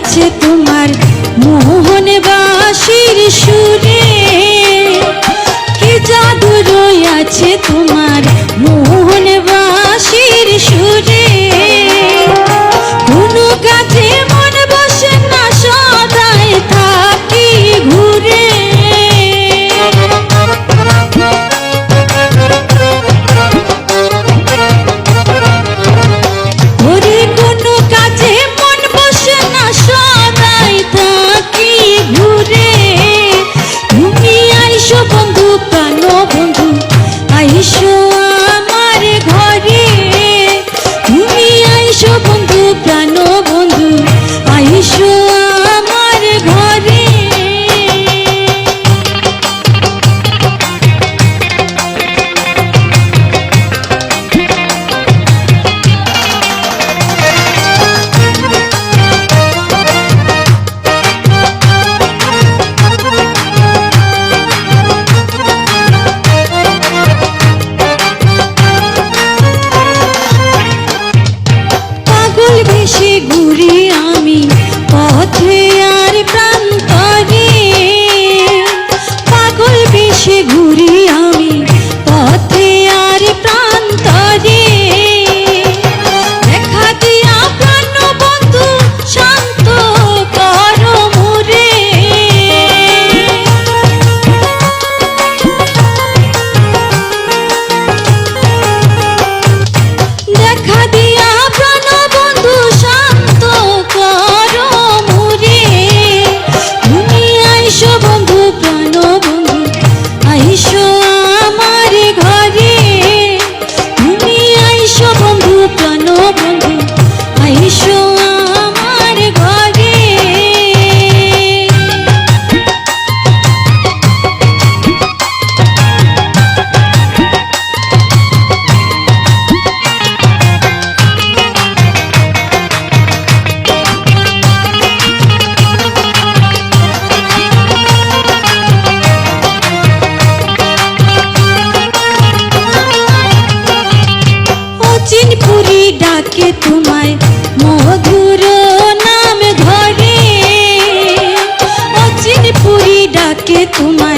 আছে তোমার মোহন বাসির সুরে। পুরী মধুর নাম তোমায়